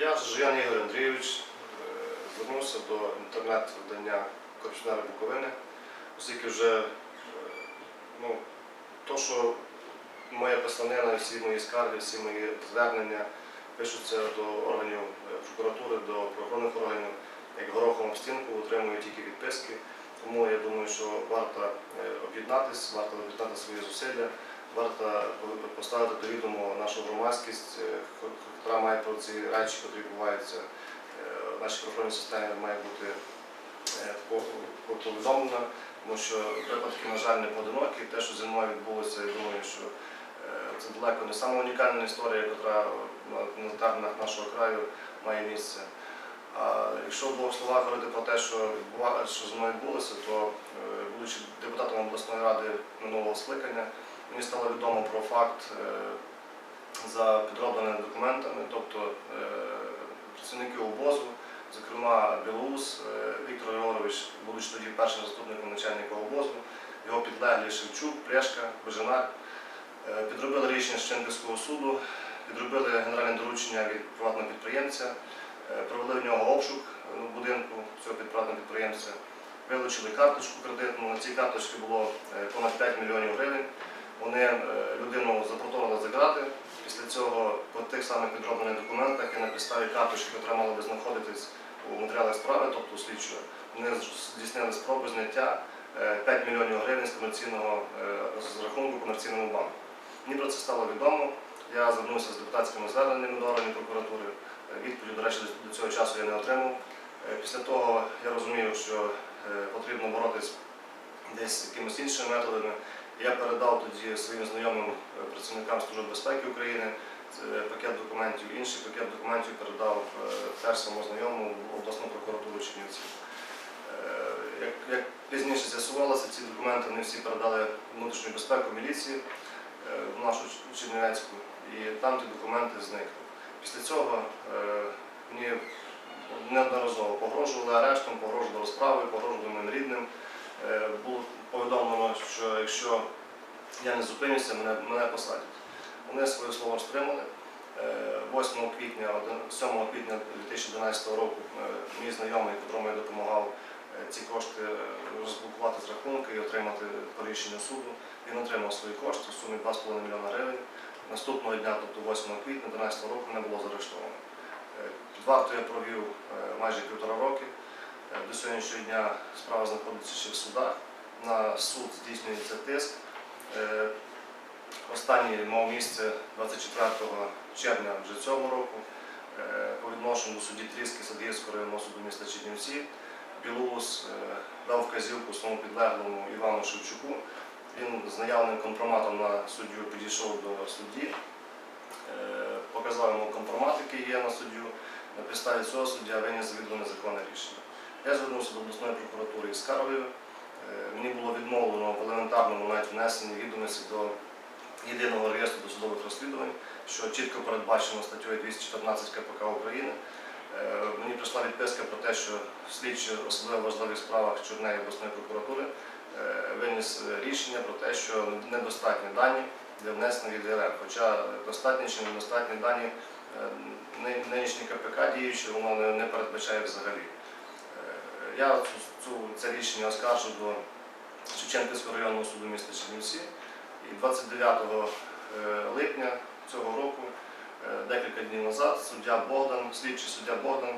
Я Жиян Ігор Андрійович е, звернувся до інтернет-видання Корпіонери Буковини, оскільки вже е, ну, то, що моя писанина, всі мої скарги, всі мої звернення пишуться до органів е, прокуратури, до правоохоронних органів, як горохом стінку, отримують тільки відписки. Тому я думаю, що варто об'єднатися, варто об'єднати свої зусилля, варто поставити до відомо нашу громадськість, яка має про ці речі, які відбуваються е, в нашій правоохоронній системі, має бути е, по- по- повідомлена, тому що випадки, на жаль, не поодинокі. Те, що зі мною відбулося, я думаю, що е, це далеко не сама унікальна історія, яка на- на теренах нашого краю має місце. А якщо в двох словах говорити про те, що що зі мною відбулося, то будучи депутатом обласної ради минулого скликання, мені стало відомо про факт за підробленими документами, тобто е, працівники обозу, зокрема Білоус е, Віктор Григорович, будучи тоді першим заступником начальника обозу, його підлеглі Шевчук, Плешка, Божинар, е, підробили рішення Шевченківського суду, підробили генеральне доручення від приватного підприємця, провели в нього обшук в будинку цього приватного підприємця, вилучили карточку кредитну. На цій карточці було понад 5 мільйонів гривень. Вони людину запроторили за грати. Цього по тих самих підроблених документах і на підставі карточки, яка мала би знаходитись у матеріалах справи, тобто у слідчого, вони здійснили спробу зняття е, 5 мільйонів гривень з комерційного е, з рахунку комерційному банку. Мені про це стало відомо. Я звернувся з депутатськими зверненнями до органів прокуратури. Е, Відповіді, до речі, до цього часу я не отримав. Е, Після того я розумів, що е, потрібно боротись десь якимись іншими методами. Я передав тоді своїм знайомим е, працівникам Служби безпеки України пакет документів, інший пакет документів передав е, теж самому знайомому обласну прокуратуру Чернівців. Е, Як, як пізніше з'ясувалося, ці документи не всі передали внутрішню безпеку міліції е, в нашу Чернівецьку, і там ті документи зникли. Після цього е, мені неодноразово погрожували арештом, погрожували розправою, погрожували моїм рідним. Е, Було повідомлено, що якщо я не зупинюся, мене, мене посадять. Вони своє слово стримали. Е, 8 квітня, 7 квітня 2012 року е, мій знайомий, котрому я допомагав е, ці кошти е, розблокувати з рахунку і отримати по рішенню суду, він отримав свої кошти в сумі 2,5 мільйона гривень. Наступного дня, тобто 8 квітня 2012 року, не було заарештовано. Е, Під я провів е, майже півтора роки. Е, До сьогоднішнього дня справа знаходиться ще в судах. На суд здійснюється тиск. Е, Останній мав місце 24 червня вже цього року е, по відношенню до судді Тріски Садгірського районного суду міста Чернівці. Білоус е, дав вказівку своєму підлеглому Івану Шевчуку. Він з наявним компроматом на суддю підійшов до судді, показав йому компромат, який є на суддю. На підставі цього суддя виніс завідомо незаконне рішення. Я звернувся до обласної прокуратури із скаргою. Мені було відмовлено в елементарному навіть внесенні відомості до єдиного реєстру досудових розслідувань, що чітко передбачено статтею 214 КПК України. Е, Мені прийшла відписка про те, що слідчі особливо важливих справах Чорнеї обласної прокуратури е, виніс рішення про те, що недостатні дані для внесення в ЄДРР. Хоча достатні чи недостатні дані е, нинішній КПК діючи, воно не- передбачає взагалі. Я це рішення оскаржу до Шевченківського районного суду міста Чернівці. І 29 е, липня цього року, е, декілька днів назад, суддя Богдан, слідчий суддя Богдан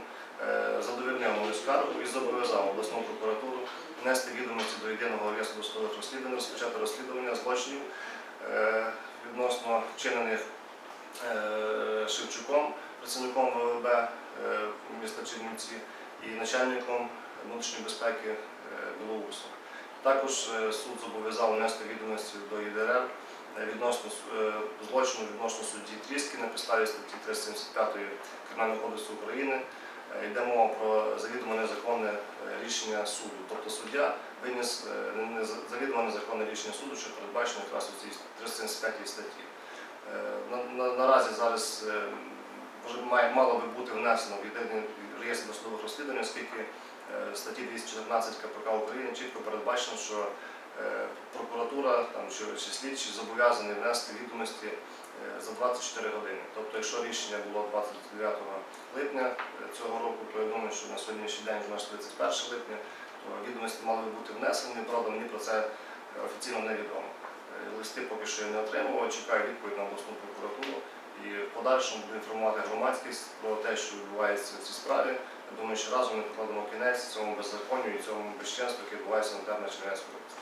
е, задовольнив мою скаргу і зобов'язав обласну прокуратуру внести відомості до єдиного реєстру досудових розслідувань, розпочати розслідування злочинів відносно вчинених Шевчуком, працівником ВВБ міста Чернівці і начальником внутрішньої безпеки Білоусом. Також е, суд зобов'язав внести відомості до ЄДРР е, відносно е, злочину відносно судді Тріски на підставі статті 375 Кримінального кодексу України. Йде мова про завідомо незаконне рішення суду. Тобто суддя виніс завідомо незаконне рішення суду, що передбачено якраз у цій 375 статті. На- на- Наразі зараз вже мало би бути внесено в єдиний реєстр досудових розслідувань, оскільки статті 214 КПК України чітко передбачено, що е, прокуратура там, чи, чи слідчі зобов'язані внести відомості е, за 24 години. Тобто, якщо рішення було 29 липня е, цього року, то я думаю, що на сьогоднішній день, нас 31 липня, то відомості мали бути внесені. Правда, мені про це е, офіційно невідомо. Е, Листи поки що я не отримував, чекаю відповідь на обласну прокуратуру і в подальшому буду інформувати громадськість про те, що відбувається в цій справі. Думаю, що разом ми покладемо кінець цьому беззаконню і цьому безчинству, яке відбувається на теренах області.